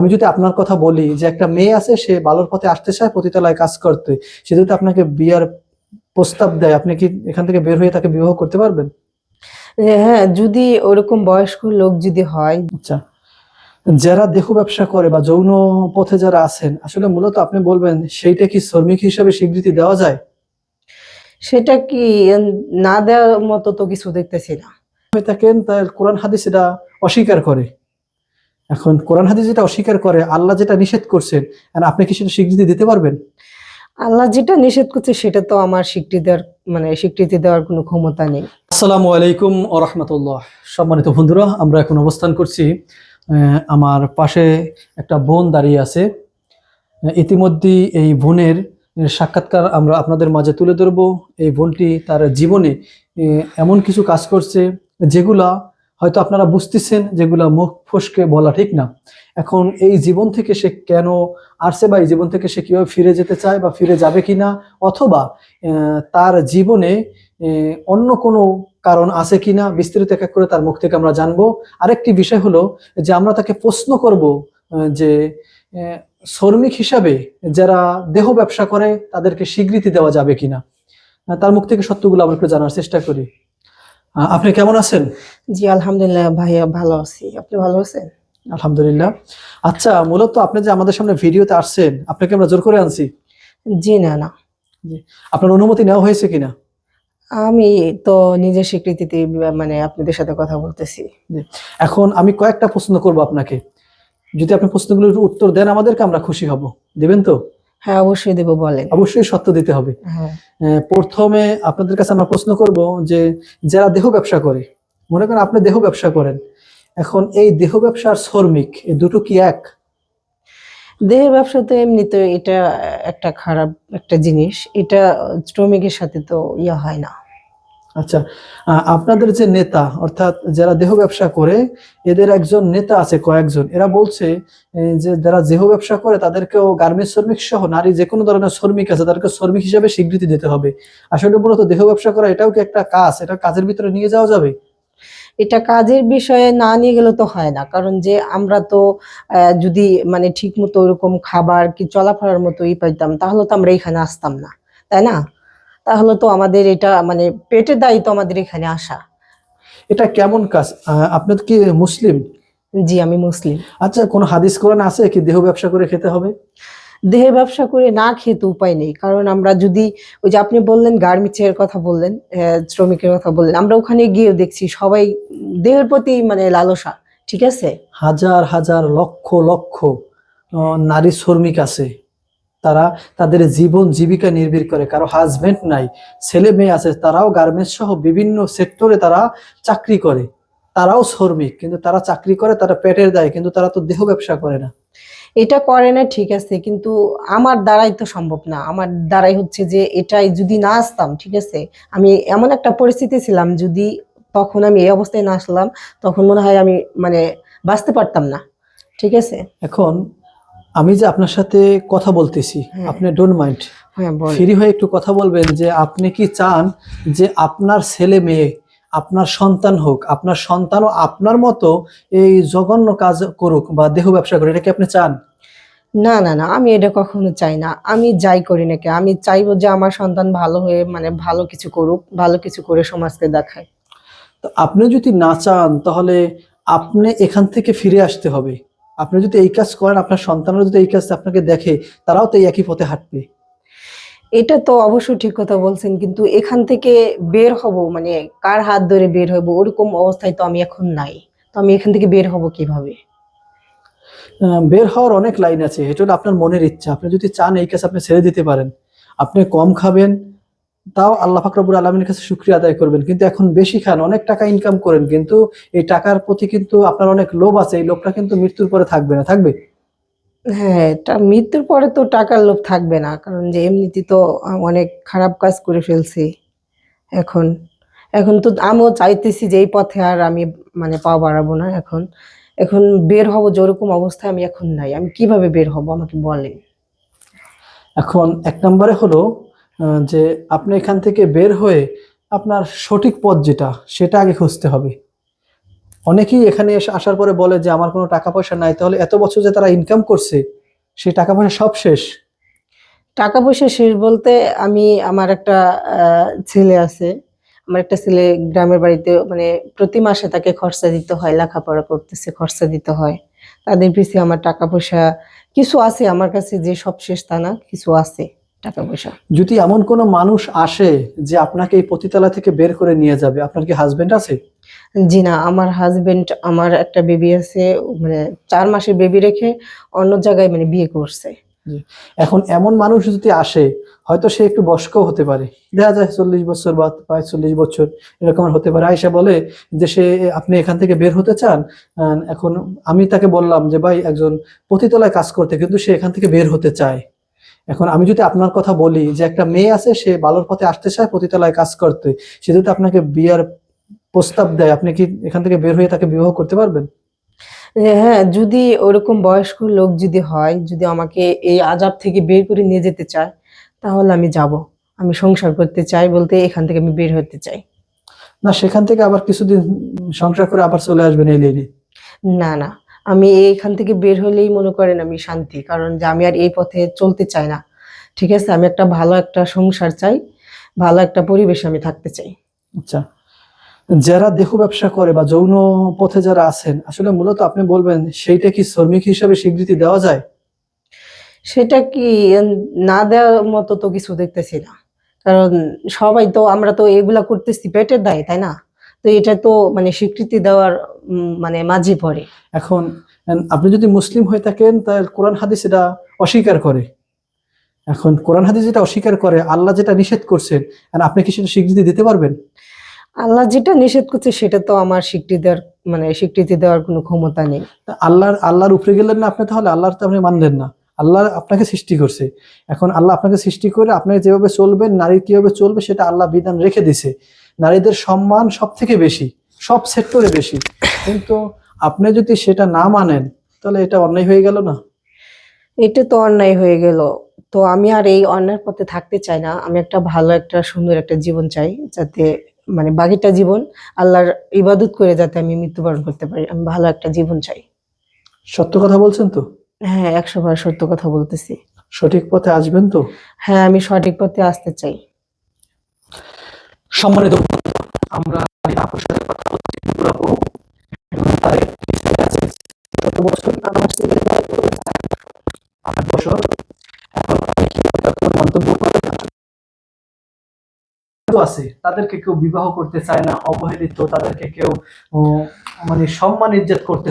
আমি যদি আপনার কথা বলি যে একটা মেয়ে আছে সে ভালোর পথে আসতে চায় পতিতালয় কাজ করতে সে যদি আপনাকে বিয়ার প্রস্তাব দেয় আপনি কি এখান থেকে বের হয়ে তাকে বিবাহ করতে পারবেন? হ্যাঁ যদি ওরকম বয়স্ক লোক যদি হয়। আচ্ছা যারা দেহ ব্যবসা করে বা যৌন পথে যারা আছেন আসলে মূলত আপনি বলবেন সেইটা কি শ্রমিক হিসাবে স্বীকৃতি দেওয়া যায়? সেটা কি না দেওয়ার মতো তো কিছু দেখতেছি না। হয়ে থাকেন তার কোরআন হাদিস এটা অস্বীকার করে। এখন কোরআন হাদিস যেটা অস্বীকার করে আল্লাহ যেটা নিষেধ করছেন আর আপনি কি সেটা স্বীকৃতি দিতে পারবেন? আল্লাহ যেটা নিষেধ করছে সেটা তো আমার স্বীকৃতি দেওয়ার মানে স্বীকৃতি দেওয়ার কোনো ক্ষমতা নেই। আসসালামু আলাইকুম ও রহমতুল্লাহ। সম্মানিত বন্ধুরা আমরা এখন অবস্থান করছি আমার পাশে একটা বোন দাঁড়িয়ে আছে। আহ, ইতিমধ্যেই এই বোনের সাক্ষাৎকার আমরা আপনাদের মাঝে তুলে ধরব। এই বোনটি তার জীবনে এমন কিছু কাজ করছে যেগুলা হয়তো আপনারা বুঝতেছেন যেগুলা মুখ ফসকে বলা ঠিক না। এখন এই জীবন থেকে সে কেন আসছে বা এই জীবন থেকে সে কীভাবে ফিরে যেতে চায় বা ফিরে যাবে কিনা, অথবা তার জীবনে অন্য কোনো কারণ আছে কিনা, বিস্তারিত এক এক করে তার মুখ থেকে আমরা জানব। আরেকটি বিষয় হলো যে আমরা তাকে প্রশ্ন করব যে শ্রমিক হিসাবে যারা দেহ ব্যবসা করে তাদেরকে স্বীকৃতি দেওয়া যাবে কিনা। তার মুখ থেকে সত্যগুলো আমরা একটু জানার চেষ্টা করি। আপনি কেমন আছেন? জি আলহামদুলিল্লাহ ভাইয়া ভালো আছি। আপনি ভালো আছেন? আলহামদুলিল্লাহ। আচ্ছা মূলত আপনি যে আমাদের সামনে ভিডিওতে আসছেন আপনাকে আমরা জোর করে আনছি। জি না না। আপনার অনুমতি নেওয়া হয়েছে কিনা? আমি তো নিজের স্বীকৃতিতে মানে আপনাদের সাথে কথা বলতেছি। এখন আমি কয়েকটা প্রশ্ন করব আপনাকে। যদি আপনি প্রশ্নগুলোর উত্তর দেন আমাদেরকে আমরা খুশি হব। দিবেন তো? হ্যাঁ অবশ্যই দেবো বলেন। অবশ্যই সত্য দিতে হবে। হ্যাঁ। প্রথমে আপনাদের কাছে আমরা প্রশ্ন করব যে যারা দেহ ব্যবসা করে মনে করেন আপনি দেহ ব্যবসা করেন এখন এই দেহ ব্যবসার শ্রমিক এই দুটো কি এক? দেহ ব্যবসা তো এমনিতে এটা একটা খারাপ একটা জিনিস এটা শ্রমিকের সাথে তো ইয়া হয় না। আচ্ছা আপনাদের যে নেতা, অর্থাৎ যারা দেহ ব্যবসা করে, এদের একজন নেতা আছে, কয়েকজন, এরা বলছে যে যারা দেহ ব্যবসা করে, তাদেরকেও গার্মেন্টস শ্রমিক সহ, নারী যে কোনো ধরনের শ্রমিক আছে, তাদেরকে শ্রমিক হিসাবে স্বীকৃতি দিতে হবে। আসলে মূলত দেহ ব্যবসা করা, এটাও কি একটা কাজ? এটা কাজের ভিতরে নিয়ে যাওয়া যাবে? এটা কাজের বিষয়ে না নিয়ে গেলে তো হয় না, কারণ যে আমরা তো যদি মানে ঠিক মতো ওরকম খাবার কি চলাফেরার মতো ই পাইতাম, তাহলে তো আমরা এখানে আসতাম না, তাই না? তাহলে তো আমাদের এটা মানে পেটের দায়িত্ব আমাদের এখানে আসা। এটা কেমন কাজ? আহ, আপনি কি মুসলিম? জি আমি মুসলিম। আচ্ছা কোন হাদিস কোরআন আছে কি দেহ ব্যবসা করে খেতে হবে? দেহে ব্যবসা করে না খেতে উপায় নেই কারণ আমরা যদি ওই যে আপনি বললেন গার্মেন্টসের কথা বললেন শ্রমিকের কথা বললেন আমরা ওখানে গিয়ে দেখছি সবাই দেহের প্রতি মানে লালসা ঠিক আছে? হাজার হাজার লক্ষ লক্ষ নারী শ্রমিক আছে। তারা তাদের জীবন জীবিকা নির্ভর করে। কারও হাজবেন্ড নাই ছেলে মেয়ে আছে তারাও গার্মেন্টস সহ বিভিন্ন সেক্টরে তারা চাকরি করে। তারাও শ্রমিক কিন্তু তারা চাকরি করে তারা পেটের দায় কিন্তু তারা তো দেহ ব্যবসা করে না। এটা করে না ঠিক আছে কিন্তু আমার দ্বারাই তো সম্ভব না। আমার দ্বারাই হচ্ছে যে এটাই যদি না আসতাম ঠিক আছে আমি এমন একটা পরিস্থিতি ছিলাম যদি তখন আমি এই অবস্থায় না আসলাম তখন মনে হয় আমি মানে বাঁচতে পারতাম না ঠিক আছে। এখন আমি যে আপনার সাথে কথা বলতেছি হ্যাঁ। আপনি ডোন্ট মাইন্ড হ্যাঁ ফ্রি হয়ে একটু কথা বলবেন যে আপনি কি চান যে আপনার ছেলে মেয়ে আপনার সন্তান হোক আপনার সন্তানও আপনার মতো এই জঘন্য কাজ করুক বা দেহ ব্যবসা করুক এটা কি আপনি চান? না না না আমি এটা কখনো চাই না। আমি যাই করি নাকি আমি চাইব যে আমার সন্তান ভালো হয়ে মানে ভালো কিছু করুক ভালো কিছু করে সমাজকে দেখায়। তো আপনি যদি না চান তাহলে আপনি এখান থেকে ফিরে আসতে হবে। আপনি যদি এই কাজ করেন আপনার সন্তানরা যদি এই কাজ আপনাকে দেখে তারাও তো এই একই পথে হাঁটবে। এটা তো অবশ্যই ঠিক কথা বলছেন কিন্তু এখান থেকে বের হব মানে কার হাত ধরে বের হব ওরকম অবস্থায় তো আমি এখন নাই। তো আমি এখান থেকে বের হব কীভাবে? বের হওয়ার অনেক লাইন আছে এটা হলো আপনার মনের ইচ্ছা। আপনি যদি চান এই কাজ আপনি ছেড়ে দিতে পারেন। আপনি কম খাবেন তাও আল্লাহ ফাকরাবুল আলমীর কাছে শুক্রিয়া আদায় করবেন। কিন্তু এখন বেশি খান অনেক টাকা ইনকাম করেন কিন্তু এই টাকার প্রতি কিন্তু আপনার অনেক লোভ আছে এই লোভটা কিন্তু মৃত্যুর পরে থাকবে না থাকবে? হ্যাঁ এটা মৃত্যুর পরে তো টাকার লোভ থাকবে না কারণ যে এমনিতে তো অনেক খারাপ কাজ করে ফেলছি এখন। এখন তো আমিও চাইতেছি যে এই পথে আর আমি মানে পা বাড়াবো না এখন। এখন বের হব যেরকম অবস্থায় আমি এখন নাই আমি কীভাবে বের হব আমাকে বলেন। এখন এক নম্বরে হলো যে আপনি এখান থেকে বের হয়ে আপনার সঠিক পথ যেটা, সেটা আগে খুঁজতে হবে। অনেকেই এখানে এসে আসার পরে বলে যে, আমার কোনো টাকা পয়সা নাই। তাহলে এত বছর যে তারা ইনকাম করছে, সেই টাকা পয়সা সব শেষ। টাকা পয়সা শেষ বলতে আমি, আমার একটা ছেলে আছে। আমার একটা ছেলে গ্রামের বাড়িতে মানে প্রতি মাসে তাকে খরচা দিতে হয়, লেখাপড়া করতেছে, খরচা দিতে হয়। তাদের পিছিয়ে আমার টাকা পয়সা, কিছু আছে আমার কাছে যে সব শেষ তা না, কিছু আছে। টাকা পয়সা। যদি এমন কোনো মানুষ আসে যে আপনাকে এই পতিতলা থেকে বের করে নিয়ে যাবে আপনার কি হাজবেন্ড আছে? জি না আমার হাজবেন্ড আমার একটা বেবি আছে মানে চার মাসের বেবি রেখে অন্য জায়গায় মানে বিয়ে করছে। এখন এমন মানুষ যদি আসে হয়তো সে একটু বয়স্ক হতে পারে। দেখা যায় চল্লিশ বছর বা পঁয়তাল্লিশ বছর এরকম হতে পারে। আয়সা বলে যে সে আপনি এখান থেকে বের হতে চান এখন আমি তাকে বললাম যে ভাই একজন পতিতলায় কাজ করতে কিন্তু সে এখান থেকে বের হতে চায়। এখন আমি যদি আপনার কথা বলি যে একটা মেয়ে আছে সে বালোর পথে আসতে চায় পতিতলায় কাজ করতে সে যদি আপনাকে বিয়ার প্রস্তাব দেয় আপনি কি এখান থেকে বের হয়ে তাকে বিবাহ করতে পারবেন? হ্যাঁ যদি ওরকম বয়স্ক লোক যদি হয় যদি আমাকে এই আজাব থেকে বের করে নিয়ে যেতে চায় তাহলে আমি যাব। আমি সংসার করতে চাই বলতে এখান থেকে আমি বের হতে চাই। না সেখান থেকে আবার কিছুদিন সংসার করে আবার চলে আসবেন এই লেডি না না আমি এইখান থেকে বের হলেই মনে করেন আমি শান্তি কারণ যে আমি আর এই পথে চলতে চাই না। ঠিক আছে? আমি একটা ভালো একটা সংসার চাই ভালো একটা পরিবেশে আমি থাকতে চাই। আচ্ছা। যারা দেহ ব্যবসা করে বা যৌন পথে যারা আছেন আসলে মূলত আপনি বলবেন সেইটা কি শ্রমিক হিসাবে স্বীকৃতি দেওয়া যায়? সেটা কি না দেওয়ার মতো তো কিছু দেখতেছি না। কারণ সবাই তো আমরা তো এগুলা করতেছি পেটের দায় তাই না? তো এটা তো মানে স্বীকৃতি দেওয়ার মানে মাঝে পড়ে। এখন আপনি যদি মুসলিম হয়ে থাকেন তাহলে কোরআন হাদিস এটা অস্বীকার করে। এখন কোরআন হাদিস যেটা অস্বীকার করে আল্লাহ যেটা নিষেধ করছেন আর আপনি কি সেটা স্বীকৃতি দিতে পারবেন? আল্লাহ যেটা নিষেধ করছে সেটা তো আমার স্বীকৃতি দেওয়ার মানে স্বীকৃতি দেওয়ার কোনো ক্ষমতা নেই। আল্লাহর আল্লাহর উপরে গেলেন না আপনি তাহলে? আল্লাহর তো আপনি মানলেন না। আল্লাহ আপনাকে সৃষ্টি করছে। এখন আল্লাহ আপনাকে সৃষ্টি করে আপনাকে যেভাবে চলবেন নারী কীভাবে চলবে সেটা আল্লাহ বিধান রেখে দিছে। নারীদের সম্মান সব থেকে বেশি সব সেক্টরে বেশি। কিন্তু আপনি যদি সেটা না মানেন তাহলে এটা অন্যায় হয়ে গেল না? এটা তো অন্যায় হয়ে গেল। তো আমি আর এই অন্যায়ের পথে থাকতে চাই না। আমি একটা ভালো একটা সুন্দর একটা জীবন চাই যাতে মানে বাকিটা জীবন আল্লাহর ইবাদত করে যাতে আমি মৃত্যুবরণ করতে পারি। আমি ভালো একটা জীবন চাই। সত্য কথা বলছেন তো? হ্যাঁ একশো বার সত্য কথা বলতেছি। সঠিক পথে আসবেন তো? হ্যাঁ আমি সঠিক পথে আসতে চাই। সম্মানিত আমরা আপুর সাথে কথা বলছি আছে। তাদেরকে কেউ বিবাহ করতে চায় না, অবহেলিত, তাদেরকে কেউ মানে সম্মান ইজ্জত করতে